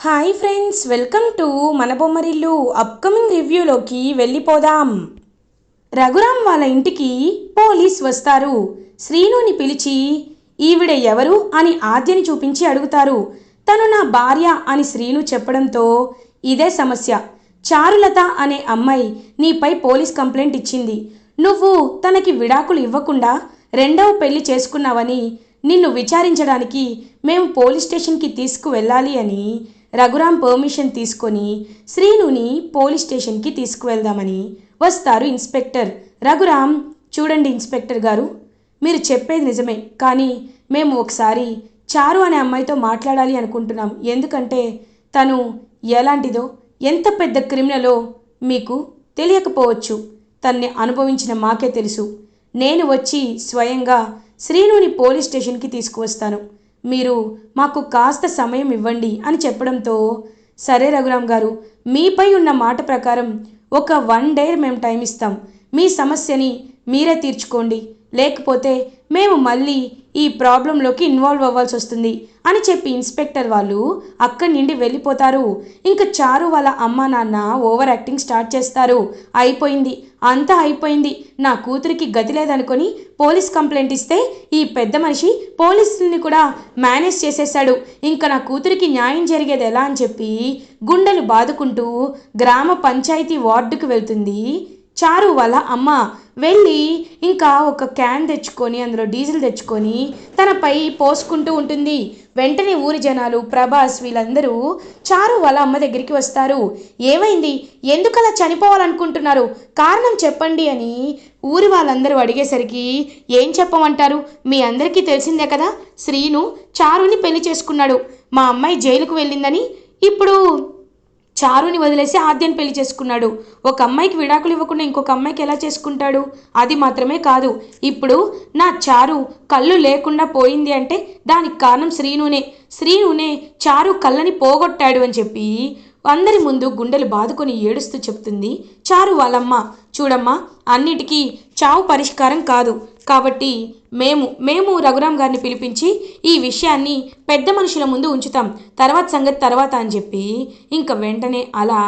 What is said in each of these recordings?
Hi friends welcome to మన Bommarillu upcoming రివ్యూలోకి వెళ్ళిపోదాం. రఘురామ్ వాళ్ళ ఇంటికి పోలీస్ వస్తారు. శ్రీనుని పిలిచి ఈవిడ ఎవరు? అని ఆద్యని చూపించి అడుగుతారు. తను నా భార్య అని శ్రీను చెప్పడంతో ఇదే సమస్య. చారులత అనే అమ్మాయి నీపై పోలీస్ కంప్లైంట్ ఇచ్చింది. నువ్వు తనకి విడాకులు ఇవ్వకుండా రెండవ పెళ్ళి చేసుకున్నావని నిన్ను విచారించడానికి మేము పోలీస్ స్టేషన్కి తీసుకువెళ్ళాలి అని రఘురాం పర్మిషన్ తీసుకొని శ్రీనుని పోలీస్ స్టేషన్కి తీసుకువెళ్దామని వస్తారు ఇన్స్పెక్టర్. రఘురాం చూడండి ఇన్స్పెక్టర్ గారు మీరు చెప్పేది నిజమే కానీ మేము ఒకసారి చారు అనే అమ్మాయితో మాట్లాడాలి అనుకుంటున్నాం. ఎందుకంటే తను ఎలాంటిదో ఎంత పెద్ద క్రిమినలో మీకు తెలియకపోవచ్చు. తన్ని అనుభవించిన మాకే తెలుసు. నేను వచ్చి స్వయంగా శ్రీనుని పోలీస్ స్టేషన్కి తీసుకువస్తాను. మీరు మాకు కాస్త సమయం ఇవ్వండి అని చెప్పడంతో సరే రఘురామ్ గారు మీపై ఉన్న మాట ప్రకారం ఒక వన్ డే మేము టైం ఇస్తాం మీ సమస్యని మీరే తీర్చుకోండి. లేకపోతే మేము మళ్ళీ ఈ ప్రాబ్లంలోకి ఇన్వాల్వ్ అవ్వాల్సి వస్తుంది అని చెప్పి ఇన్స్పెక్టర్ వాళ్ళు అక్కడి నుండి వెళ్ళిపోతారు. ఇంకా చారు వాళ్ళ అమ్మ నాన్న ఓవర్ యాక్టింగ్ స్టార్ట్ చేస్తారు. అయిపోయింది. అంతా అయిపోయింది. నా కూతురికి గతి లేదనుకొని పోలీస్ కంప్లైంట్ ఇస్తే ఈ పెద్ద మనిషి పోలీసుల్ని కూడా మేనేజ్ చేసేసాడు ఇంకా నా కూతురికి న్యాయం జరిగేది ఎలా అని చెప్పి గుండెలు బాదుకుంటూ గ్రామ పంచాయతీ వార్డుకు వెళ్తుంది చారు వాళ్ళ అమ్మ వెళ్ళి ఇంకా ఒక క్యాన్ తెచ్చుకొని అందులో డీజిల్ తెచ్చుకొని తనపై పోసుకుంటూ ఉంటుంది. వెంటనే ఊరి జనాలు ప్రభాస్ వీళ్ళందరూ చారు వాళ్ళ అమ్మ దగ్గరికి వస్తారు. ఏమైంది? ఎందుకలా చనిపోవాలనుకుంటున్నారు? కారణం చెప్పండి అని ఊరి వాళ్ళందరూ అడిగేసరికి ఏం చెప్పమంటారు? మీ అందరికీ తెలిసిందే కదా? శ్రీను చారుని పెళ్ళి చేసుకున్నాడు. మా అమ్మాయి జైలుకు వెళ్ళిందని ఇప్పుడు చారుని వదిలేసి ఆద్యని పెళ్ళి చేసుకున్నాడు. ఒక అమ్మాయికి విడాకులు ఇవ్వకుండా ఇంకొక అమ్మాయికి ఎలా చేసుకుంటాడు? అది మాత్రమే కాదు. ఇప్పుడు నా చారు కళ్ళు లేకుండా పోయింది అంటే దానికి కారణం శ్రీనునే. శ్రీనునే చారు కళ్ళని పోగొట్టాడు అని చెప్పి అందరి ముందు గుండెలు బాదుకొని ఏడుస్తూ చెప్తుంది. చారు వాళ్ళమ్మ చూడమ్మా అన్నిటికీ చావు పరిష్కారం కాదు. కాబట్టి మేము మేము రఘురాం గారిని పిలిపించి ఈ విషయాన్ని పెద్ద మనుషుల ముందు ఉంచుతాం. తర్వాత సంగతి తర్వాత అని చెప్పి ఇంక వెంటనే అలా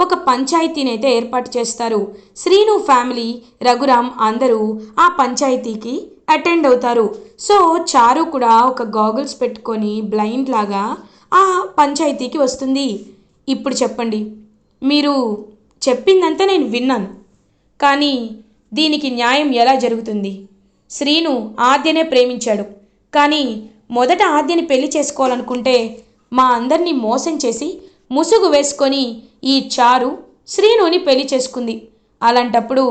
ఒక పంచాయతీని అయితే ఏర్పాటు చేస్తారు. శ్రీను ఫ్యామిలీ రఘురాం అందరూ ఆ పంచాయతీకి అటెండ్ అవుతారు. సో చారు కూడా ఒక గాగుల్స్ పెట్టుకొని బ్లైండ్ లాగా ఆ పంచాయతీకి వస్తుంది. ఇప్పుడు చెప్పండి. మీరు చెప్పిందంతా నేను విన్నాను. కానీ దీనికి న్యాయం ఎలా జరుగుతుంది? శ్రీను ఆద్యనే ప్రేమించాడు. కానీ మొదట ఆద్యని పెళ్ళి చేసుకోవాలనుకుంటే మా అందరినీ మోసం చేసి ముసుగు వేసుకొని ఈ చారు శ్రీనుని పెళ్ళి చేసుకుంది. అలాంటప్పుడు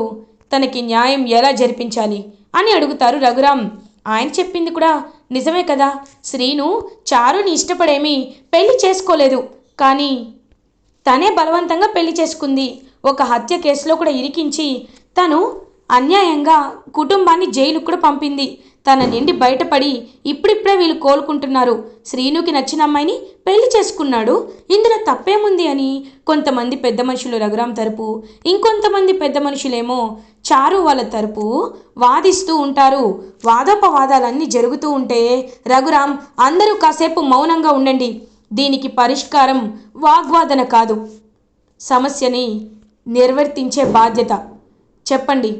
తనకి న్యాయం ఎలా జరిపించాలి అని అడుగుతారు రఘురాం. ఆయన చెప్పింది కూడా నిజమే కదా. శ్రీను చారుని ఇష్టపడేమి పెళ్ళి చేసుకోలేదు. కానీ తనే బలవంతంగా పెళ్ళి చేసుకుంది. ఒక హత్య కేసులో కూడా ఇరికించి తను అన్యాయంగా కుటుంబాన్ని జైలుకు కూడా పంపింది. తన నిండి బయటపడి ఇప్పుడిప్పుడే వీళ్ళు కోలుకుంటున్నారు. శ్రీనుకి నచ్చిన అమ్మాయిని పెళ్ళి చేసుకున్నాడు. ఇందులో తప్పేముంది అని కొంతమంది పెద్ద మనుషులు రఘురాం తరపు ఇంకొంతమంది పెద్ద మనుషులేమో చారు వాళ్ళ తరపు వాదిస్తూ ఉంటారు. వాదోపవాదాలన్నీ జరుగుతూ ఉంటే రఘురాం అందరూ కాసేపు మౌనంగా ఉండండి. దీనికి పరిష్కారం వాగ్వాదన కాదు. సమస్యని నిర్వర్తించే బాధ్యత. చెప్పండి.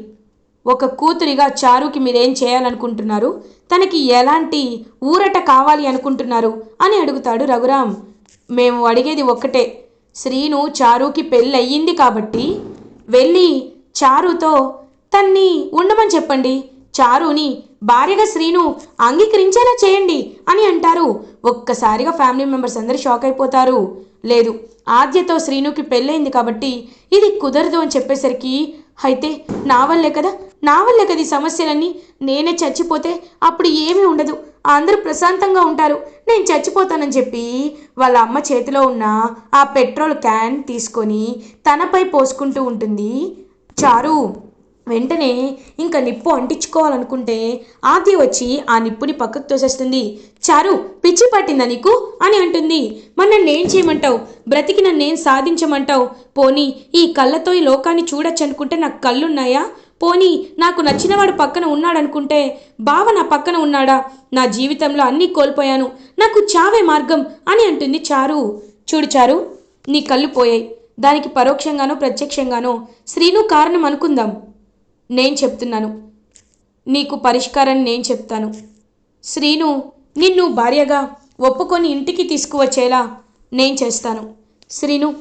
ఒక కూతురిగా చారుకి మీరేం చేయాలనుకుంటున్నారు? తనకి ఎలాంటి ఊరట కావాలి అనుకుంటున్నారు? అని అడుగుతాడు రఘురాం మేము అడిగేది ఒక్కటే. శ్రీను చారుకి పెళ్ళి అయ్యింది కాబట్టి వెళ్ళి చారుతో తన్ని ఉండమని చెప్పండి. చారుని భార్యగా శ్రీను అంగీకరించేలా చేయండి అని అంటారు. ఒక్కసారిగా ఫ్యామిలీ మెంబర్స్ అందరూ షాక్ అయిపోతారు. లేదు ఆద్యతో శ్రీనుకి పెళ్ళైంది కాబట్టి ఇది కుదరదు అని చెప్పేసరికి అయితే నా వల్లే కదా నా వల్ల గది సమస్యలన్నీ నేనే చచ్చిపోతే అప్పుడు ఏమీ ఉండదు. అందరూ ప్రశాంతంగా ఉంటారు. నేను చచ్చిపోతానని చెప్పి వాళ్ళ అమ్మ చేతిలో ఉన్న ఆ పెట్రోల్ క్యాన్ తీసుకొని తనపై పోసుకుంటూ ఉంటుంది. చారు వెంటనే ఇంకా నిప్పు అంటించుకోవాలనుకుంటే ఆది వచ్చి ఆ నిప్పుని పక్కకు తోసేస్తుంది. చారు పిచ్చి పట్టిందా నీకు? అని అంటుంది. మరి నన్ను ఏం చేయమంటావు? బ్రతికి నన్ను ఏం సాధించమంటావు? పోనీ ఈ కళ్ళతో ఈ లోకాన్ని చూడొచ్చు అనుకుంటే నాకు కళ్ళున్నాయా? పోనీ నాకు నచ్చినవాడు పక్కన ఉన్నాడనుకుంటే బావ నా పక్కన ఉన్నాడా? నా జీవితంలో అన్నీ కోల్పోయాను. నాకు చావే మార్గం అని అంటుంది చారు. చూడు చారు నీ కళ్ళు పోయాయి. దానికి పరోక్షంగానో ప్రత్యక్షంగానో శ్రీను కారణం అనుకుందాం. నేను చెప్తున్నాను. నీకు పరిష్కారం నేను చెప్తాను. శ్రీను నిన్ను భార్యగా ఒప్పుకొని ఇంటికి తీసుకువచ్చేలా నేను చేస్తాను. శ్రీను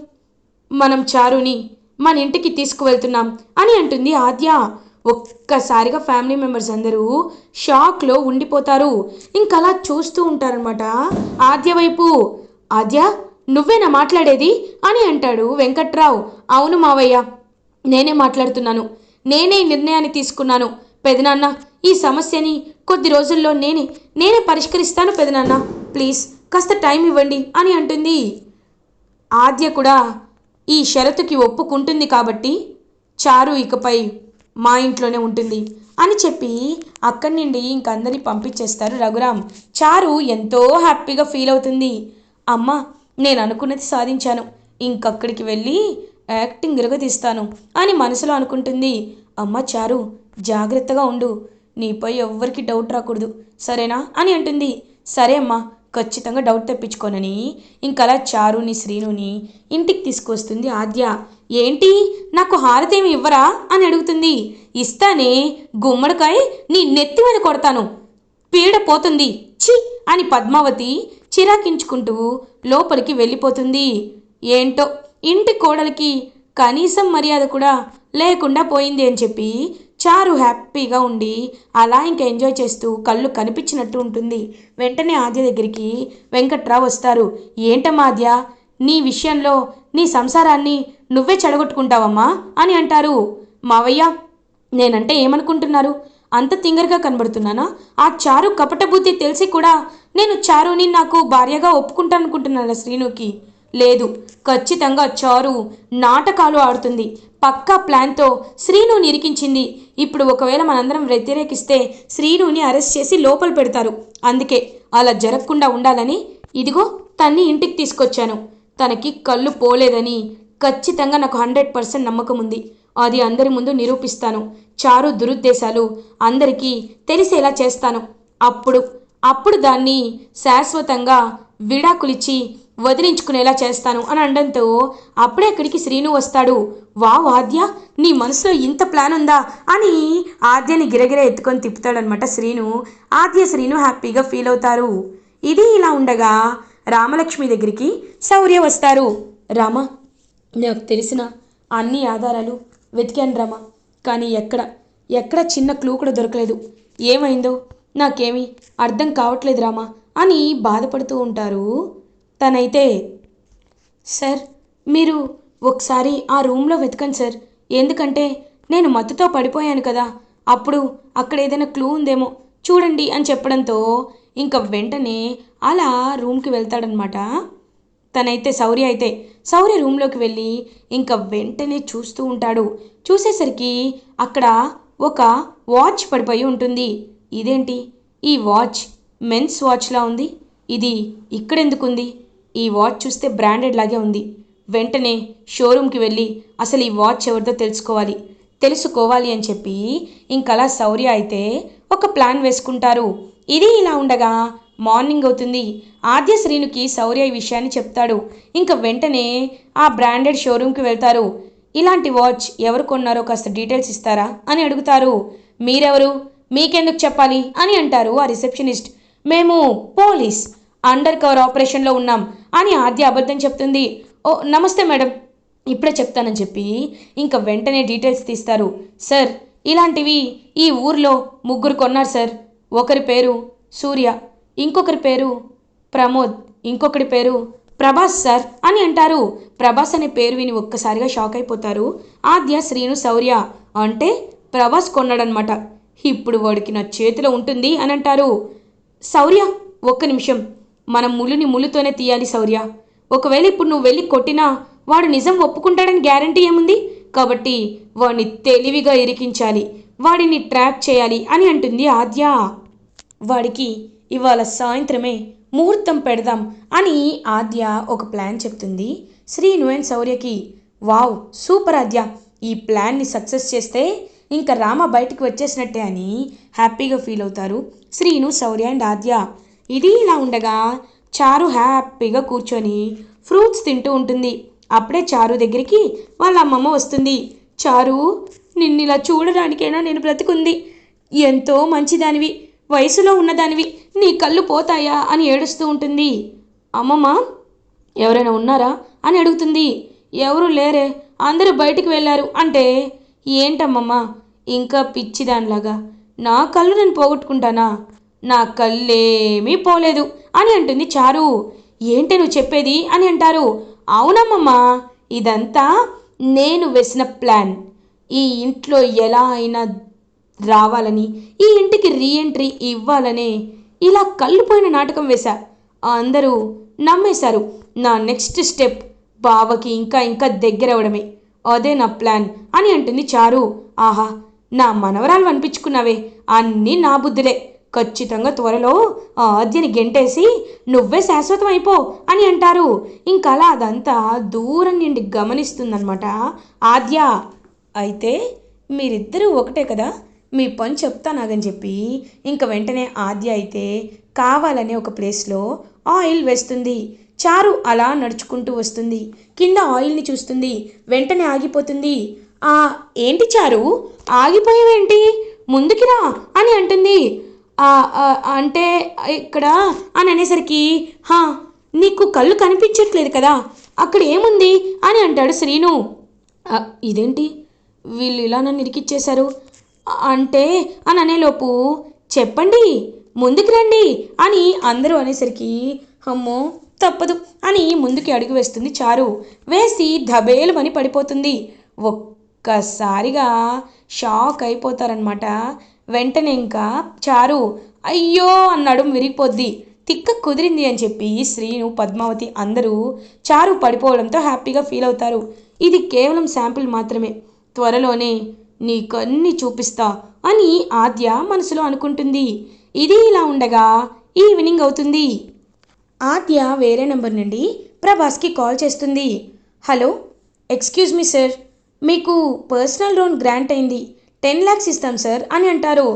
మనం చారుని మన ఇంటికి తీసుకువెళ్తున్నాం అని అంటుంది ఆద్య. ఒక్కసారిగా ఫ్యామిలీ మెంబర్స్ అందరూ షాక్లో ఉండిపోతారు. ఇంకలా చూస్తూ ఉంటారనమాట ఆద్య వైపు ఆద్య నువ్వేనా మాట్లాడేది? అని అంటాడు వెంకట్రావు. అవును మావయ్య నేనే మాట్లాడుతున్నాను. నేనే ఈ నిర్ణయాన్ని తీసుకున్నాను. పెదనాన్న ఈ సమస్యని కొద్ది రోజుల్లో నేనే నేనే పరిష్కరిస్తాను పెదనాన్న. ప్లీజ్ కాస్త టైం ఇవ్వండి అని అంటుంది. ఆద్య కూడా ఈ షరతుకి ఒప్పుకుంటుంది కాబట్టి చారు ఇకపై మా ఇంట్లోనే ఉంటుంది అని చెప్పి అక్కడి నుండి ఇంకందరినీ పంపించేస్తారు రఘురామ్. చారు ఎంతో హ్యాపీగా ఫీల్ అవుతుంది. అమ్మ నేను అనుకున్నది సాధించాను. ఇంకక్కడికి వెళ్ళి యాక్టింగ్ ఇరగదీస్తాను అని మనసులో అనుకుంటుంది. అమ్మ చారు జాగ్రత్తగా ఉండు. నీపై ఎవ్వరికి డౌట్ రాకూడదు. సరేనా అని అంటుంది. సరే అమ్మా ఖచ్చితంగా డౌట్ తెప్పించుకోనని. ఇంకలా చారుని శ్రీనుని ఇంటికి తీసుకొస్తుంది ఆద్య. ఏంటి? నాకు హారతేమి ఇవ్వరా? అని అడుగుతుంది. ఇస్తానే. గుమ్మడికాయ నీ నెత్తి మీద కొడతాను. పీడ పోతుంది. ఛీ! అని పద్మావతి చిరాకించుకుంటూ లోపలికి వెళ్ళిపోతుంది. ఏంటో? ఇంటి కోడలికి కనీసం మర్యాద కూడా లేకుండా పోయింది అని చెప్పి చారు హ్యాపీగా ఉండి అలా ఇంకా ఎంజాయ్ చేస్తూ కళ్ళు కనిపించినట్టు ఉంటుంది. వెంటనే ఆద్య దగ్గరికి వెంకట్రావు వస్తారు. ఏంటమ్మా నీ విషయంలో నీ సంసారాన్ని నువ్వే చెడగొట్టుకుంటావమ్మా? అని అంటారు. మావయ్య నేనంటే ఏమనుకుంటున్నారు? అంత తింగరగా కనబడుతున్నానా? ఆ చారు కపట బుద్ధి తెలిసి కూడా నేను చారుని నాకు భార్యగా ఒప్పుకుంటాను అనుకుంటున్నాను శ్రీనుకి? లేదు ఖచ్చితంగా చారు నాటకాలు ఆడుతుంది. పక్కా ప్లాన్తో శ్రీనుని ఇరికించింది ఇప్పుడు ఒకవేళ మనందరం వ్యతిరేకిస్తే శ్రీనుని అరెస్ట్ చేసి లోపల పెడతారు. అందుకే అలా జరగకుండా ఉండాలని ఇదిగో తన్ని ఇంటికి తీసుకొచ్చాను. తనకి కళ్ళు పోలేదని ఖచ్చితంగా నాకు హండ్రెడ్ పర్సెంట్ నమ్మకం ఉంది. అది అందరి ముందు నిరూపిస్తాను. చారు దురుద్దేశాలు అందరికీ తెలిసేలా చేస్తాను. అప్పుడు అప్పుడు దాన్ని శాశ్వతంగా విడాకులిచ్చి వదిలించుకునేలా చేస్తాను అని అనడంతో అప్పుడే అక్కడికి శ్రీను వస్తాడు. వావ్ ఆద్య నీ మనసులో ఇంత ప్లాన్ ఉందా? అని ఆద్యని గిరగిర ఎత్తుకొని తిప్పుతాడనమాట శ్రీను. ఆద్య శ్రీను హ్యాపీగా ఫీల్ అవుతారు. ఇది ఇలా ఉండగా రామలక్ష్మి దగ్గరికి శౌర్య వస్తారు. రామ నాకు తెలిసిన అన్ని ఆధారాలు వెతికాను రామ కానీ ఎక్కడ ఎక్కడ చిన్న క్లూ కూడా దొరకలేదు. ఏమైందో నాకేమీ అర్థం కావట్లేదు రామా అని బాధపడుతూ ఉంటారు తనైతే సార్ మీరు ఒకసారి ఆ రూమ్లో వెతకండి సార్. ఎందుకంటే నేను మత్తుతో పడిపోయాను కదా. అప్పుడు అక్కడ ఏదైనా క్లూ ఉందేమో చూడండి అని చెప్పడంతో ఇంకా వెంటనే అలా రూమ్కి వెళ్తాడనమాట. తనైతే సౌర్య అయితే సౌర్య రూమ్లోకి వెళ్ళి ఇంకా వెంటనే చూస్తూ ఉంటాడు. చూసేసరికి అక్కడ ఒక వాచ్ పడిపోయి ఉంటుంది. ఇదేంటి? ఈ వాచ్ మెన్స్ వాచ్లా ఉంది? ఇది ఇక్కడెందుకుంది? ఈ వాచ్ చూస్తే బ్రాండెడ్ లాగే ఉంది. వెంటనే షోరూమ్కి వెళ్ళి అసలు ఈ వాచ్ ఎవరిదో తెలుసుకోవాలి. తెలుసుకోవాలి అని చెప్పి ఇంకలా శౌర్య అయితే ఒక ప్లాన్ వేసుకుంటారు. ఇది ఇలా ఉండగా మార్నింగ్ అవుతుంది. ఆద్య శ్రీనుకి శౌర్య ఈ విషయాన్ని చెప్తాడు. ఇంకా వెంటనే ఆ బ్రాండెడ్ షోరూమ్కి వెళ్తారు. ఇలాంటి వాచ్ ఎవరు కొన్నారో కాస్త డీటెయిల్స్ ఇస్తారా అని అడుగుతారు. మీరెవరు? మీకెందుకు చెప్పాలి అని అంటారు ఆ రిసెప్షనిస్ట్. మేము పోలీస్. అండర్ కవర్ ఆపరేషన్లో ఉన్నాం అని ఆద్య అబద్ధం చెప్తుంది. ఓ నమస్తే మేడం. ఇప్పుడే చెప్తానని చెప్పి ఇంకా వెంటనే డీటెయిల్స్ తీస్తారు. సార్ ఇలాంటివి ఈ ఊర్లో ముగ్గురు కొన్నారు సార్. ఒకరి పేరు సూర్య ఇంకొకరి పేరు ప్రమోద్ ఇంకొకరి పేరు ప్రభాస్ సార్ అని అంటారు. ప్రభాస్ అనే పేరు విని ఒక్కసారిగా షాక్ అయిపోతారు. ఆద్య శ్రీను శౌర్య అంటే ప్రభాస్ కొన్నాడనమాట ఇప్పుడు వాడికి నా చేతిలో ఉంటుంది అని అంటారు. శౌర్య ఒక్క నిమిషం. మనం ములుని ములుతోనే తీయాలి శౌర్య. ఒకవేళ ఇప్పుడు నువ్వు వెళ్ళి కొట్టినా వాడు నిజం ఒప్పుకుంటాడని గ్యారంటీ ఏముంది? కాబట్టి వాడిని తెలివిగా ఇరికించాలి. వాడిని ట్రాప్ చేయాలి అని అంటుంది ఆద్య. వాడికి ఇవాళ సాయంత్రమే ముహూర్తం పెడదాం అని ఆద్య ఒక ప్లాన్ చెప్తుంది. శ్రీను అండ్ శౌర్యకి వావ్ సూపర్ ఆద్య. ఈ ప్లాన్ని సక్సెస్ చేస్తే ఇంకా రామ బయటికి వచ్చేసినట్టే అని హ్యాపీగా ఫీల్ అవుతారు శ్రీను శౌర్య అండ్ ఆద్య. ఇది ఇలా ఉండగా చారు హ్యాపీగా కూర్చొని ఫ్రూట్స్ తింటూ ఉంటుంది. అప్పుడే చారు దగ్గరికి వాళ్ళ అమ్మమ్మ వస్తుంది. చారు నిన్నిలా చూడడానికైనా నేను బ్రతికుంది. ఎంతో మంచిదానివి వయసులో ఉన్నదానివి నీ కళ్ళు పోతాయా? అని ఏడుస్తూ ఉంటుంది. అమ్మమ్మ ఎవరైనా ఉన్నారా? అని అడుగుతుంది. ఎవరు లేరే అందరూ బయటికి వెళ్ళారు. అంటే ఏంటమ్మమ్మ ఇంకా పిచ్చిదానిలాగా నా కళ్ళు నేను పోగొట్టుకుంటానా? నా కళ్ళేమీ పోలేదు అని అంటుంది చారు. ఏంటి నువ్వు చెప్పేది అని అంటారు. అవునమ్మమ్మా ఇదంతా నేను వేసిన ప్లాన్. ఈ ఇంట్లో ఎలా అయినా రావాలని ఈ ఇంటికి రీఎంట్రీ ఇవ్వాలని ఇలా కళ్ళుపోయిన నాటకం వేశా. అందరూ నమ్మేశారు. నా నెక్స్ట్ స్టెప్ బావకి ఇంకా ఇంకా దగ్గర అవడమే అదే నా ప్లాన్ అని అంటుంది చారు. ఆహా నా మనవరాలు అనిపించుకున్నావే. అన్నీ నా బుద్ధులే. ఖచ్చితంగా త్వరలో ఆ ఆద్యని గెంటేసి నువ్వే శాశ్వతం అయిపో అని అంటారు. ఇంకా అలా అదంతా దూరం నుండి గమనిస్తుందన్నమాట. ఆద్య అయితే మీరిద్దరూ ఒకటే కదా? మీ పని చెప్తానాగని చెప్పి ఇంక వెంటనే ఆద్య అయితే కావాలనే ఒక ప్లేస్లో ఆయిల్ వేస్తుంది. చారు అలా నడుచుకుంటూ వస్తుంది. కింద ఆయిల్ని చూస్తుంది. వెంటనే ఆగిపోతుంది. ఆ ఏంటి చారు? ఆగిపోయావేంటి? ముందుకిరా అని అంటుంది. అంటే ఇక్కడ అని అనేసరికి హా నీకు కళ్ళు కనిపించట్లేదు కదా అక్కడ ఏముంది అని అంటాడు శ్రీను. ఇదేంటి? వీళ్ళు ఇలా నన్ను ఇరికిచ్చేశారు. అంటే అని అనేలోపు చెప్పండి ముందుకు రండి అని అందరూ అనేసరికి అమ్మో తప్పదు అని ముందుకి అడుగు వేస్తుంది చారు. వేసి ధబేలుమని పడిపోతుంది. ఒక్కసారిగా షాక్ అయిపోతారనమాట వెంటనే ఇంకా చారు అయ్యో అన్నాడు విరిగిపోద్ది తిక్క కుదిరింది అని చెప్పి శ్రీను పద్మావతి అందరూ చారు పడిపోవడంతో హ్యాపీగా ఫీల్ అవుతారు. ఇది కేవలం శాంపిల్ మాత్రమే. త్వరలోనే నీకన్నీ చూపిస్తా అని ఆద్య మనసులో అనుకుంటుంది. ఇది ఇలా ఉండగా ఈవినింగ్ అవుతుంది. ఆద్య వేరే నెంబర్ నుండి ప్రభాస్కి కాల్ చేస్తుంది. హలో ఎక్స్క్యూజ్ మీ సార్ మీకు పర్సనల్ లోన్ గ్రాంట్ అయింది. టెన్ ల్యాక్స్ ఇస్తాం సార్ అని అంటారు.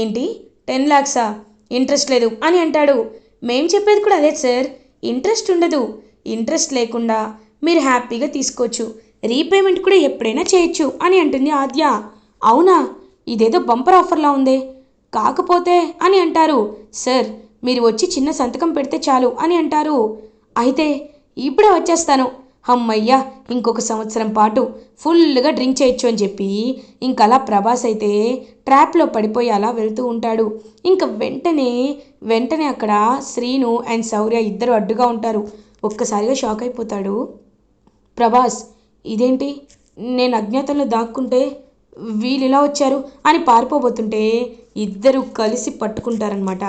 ఏంటి? టెన్ ల్యాక్సా ఇంట్రెస్ట్ లేదు అని అంటాడు. మేం చెప్పేది కూడా అదే సార్. ఇంట్రెస్ట్ ఉండదు. ఇంట్రెస్ట్ లేకుండా మీరు హ్యాపీగా తీసుకోవచ్చు. రీపేమెంట్ కూడా ఎప్పుడైనా చేయొచ్చు అని అంటుంది ఆద్య. అవునా? ఇదేదో బంపర్ ఆఫర్లా ఉందే. కాకపోతే అని అంటారు. సార్ మీరు వచ్చి చిన్న సంతకం పెడితే చాలు అని అంటారు. అయితే ఇప్పుడే వచ్చేస్తాను. అమ్మయ్యా ఇంకొక సంవత్సరం పాటు ఫుల్గా డ్రింక్ చేయొచ్చు అని చెప్పి ఇంకలా ప్రభాస్ అయితే ట్రాప్లో పడిపోయి అలా వెళ్తూ ఉంటాడు. ఇంకా వెంటనే వెంటనే అక్కడ శ్రీను అండ్ శౌర్య ఇద్దరు అడ్డుగా ఉంటారు. ఒక్కసారిగా షాక్ అయిపోతాడు. ప్రభాస్ ఇదేంటి? నేను అజ్ఞాతంలో దాక్కుంటే వీళ్ళు ఇలా వచ్చారు అని పారిపోబోతుంటే ఇద్దరు కలిసి పట్టుకుంటారనమాట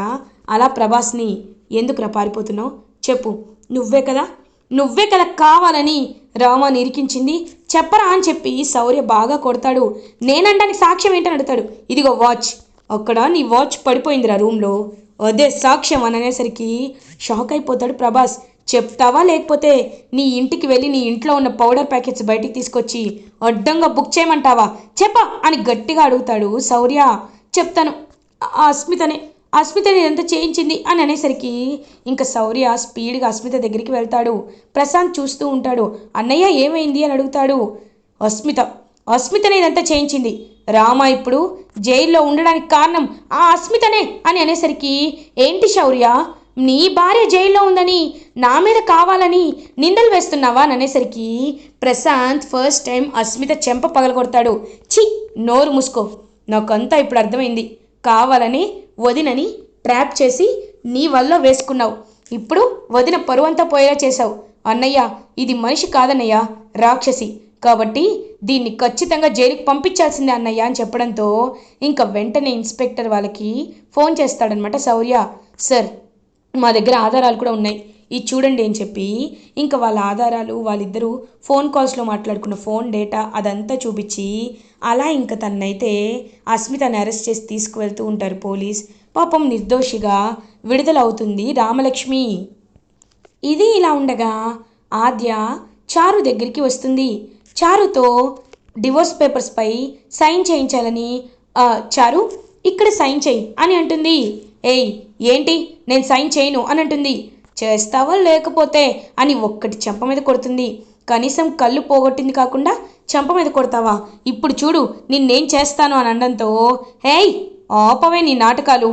అలా ప్రభాస్ని ఎందుకురా పారిపోతున్నావు? చెప్పు. నువ్వే కదా నువ్వే కదా కావాలని రామ ఇరికించింది చెప్పరా అని చెప్పి శౌర్య బాగా కొడతాడు. నేనంటానికి సాక్ష్యం ఏంటని అడుగుతాడు. ఇదిగో వాచ్. అక్కడ నీ వాచ్ పడిపోయిందిరా రూమ్లో. అదే సాక్ష్యం అని అనేసరికి షాక్ అయిపోతాడు ప్రభాస్. చెప్తావా లేకపోతే నీ ఇంటికి వెళ్ళి నీ ఇంట్లో ఉన్న పౌడర్ ప్యాకెట్స్ బయటికి తీసుకొచ్చి అడ్డంగా బుక్ చేయమంటావా? చెప్పా అని గట్టిగా అడుగుతాడు శౌర్య. చెప్తాను. అస్మితనే. అస్మితని ఇదంతా చేయించింది అని అనేసరికి ఇంకా శౌర్య స్పీడ్గా అస్మిత దగ్గరికి వెళ్తాడు. ప్రశాంత్ చూస్తూ ఉంటాడు. అన్నయ్య ఏమైంది అని అడుగుతాడు. అస్మిత అస్మితనే ఇదంతా చేయించింది? రామ ఇప్పుడు జైల్లో ఉండడానికి కారణం ఆ అస్మితనే అని అనేసరికి ఏంటి శౌర్య? నీ భార్య జైల్లో ఉందని నా మీద కావాలని నిందలు వేస్తున్నావా అని అనేసరికి ప్రశాంత్ ఫస్ట్ టైం అస్మిత చెంప పగలగొడతాడు. ఛీ నోరు మూసుకో. నాకంతా ఇప్పుడు అర్థమైంది. కావాలని వదినని ట్రాప్ చేసి నీ వల్ల వేసుకున్నావు. ఇప్పుడు వదిన పరువంతా పోయేలా చేశావు. అన్నయ్య ఇది మనిషి కాదన్నయ్య రాక్షసి. కాబట్టి దీన్ని ఖచ్చితంగా జైలుకి పంపించాల్సిందే అన్నయ్య అని చెప్పడంతో ఇంకా వెంటనే ఇన్స్పెక్టర్ వాళ్ళకి ఫోన్ చేస్తాడనమాట శౌర్య సార్ మా దగ్గర ఆధారాలు కూడా ఉన్నాయి. ఇది చూడండి అని చెప్పి ఇంకా వాళ్ళ ఆధారాలు వాళ్ళిద్దరూ ఫోన్ కాల్స్లో మాట్లాడుకున్న ఫోన్ డేటా అదంతా చూపించి అలా ఇంకా తన్నైతే అస్మితని అరెస్ట్ చేసి తీసుకువెళ్తూ ఉంటారు పోలీస్. పాపం నిర్దోషిగా విడుదలవుతుంది రామలక్ష్మి. ఇది ఇలా ఉండగా ఆద్య చారు దగ్గరికి వస్తుంది. చారుతో డివోర్స్ పేపర్స్పై సైన్ చేయించాలని చారు ఇక్కడ సైన్ చేయి అని అంటుంది. ఏయ్ ఏంటి? నేను సైన్ చేయను అని అంటుంది. చేస్తావా లేకపోతే అని ఒక్కటి చెంప మీద కొడుతుంది. కనీసం కళ్ళు పోగొట్టింది కాకుండా చెంప మీద కొడతావా? ఇప్పుడు చూడు నిన్నేం చేస్తాను అని అనడంతో హేయ్ ఆపవే నీ నాటకాలు.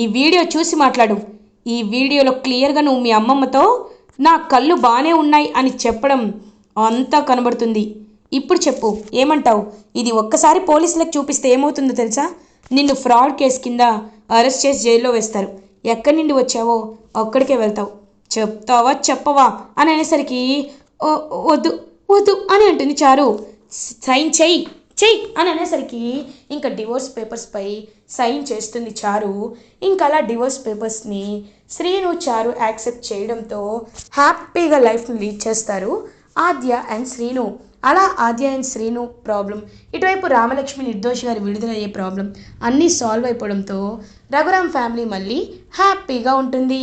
ఈ వీడియో చూసి మాట్లాడు. ఈ వీడియోలో క్లియర్గా నువ్వు మీ అమ్మమ్మతో నా కళ్ళు బాగానే ఉన్నాయి అని చెప్పడం అంతా కనబడుతుంది. ఇప్పుడు చెప్పు ఏమంటావు? ఇది ఒక్కసారి పోలీసులకు చూపిస్తే ఏమవుతుందో తెలుసా? నిన్ను ఫ్రాడ్ కేసు కింద అరెస్ట్ చేసి జైల్లో వేస్తారు. ఎక్కడి నుండి వచ్చావో అక్కడికే వెళ్తావు. చెప్తావా చెప్పవా అని అనేసరికి వద్దు వద్దు అని అంటుంది చారు. సైన్ చెయ్యి చెయ్యి అని అనేసరికి ఇంకా డివోర్స్ పేపర్స్పై సైన్ చేస్తుంది చారు. ఇంకా అలా డివోర్స్ పేపర్స్ని శ్రీను చారు యాక్సెప్ట్ చేయడంతో హ్యాపీగా లైఫ్ని లీడ్ చేస్తారు ఆద్య అండ్ శ్రీను. అలా ఆద్య అండ్ శ్రీను ప్రాబ్లం ఇటువైపు రామలక్ష్మి నిర్దోషి గారి విడుదలయ్యే ప్రాబ్లం అన్నీ సాల్వ్ అయిపోవడంతో రఘురామ్ ఫ్యామిలీ మళ్ళీ హ్యాపీగా ఉంటుంది.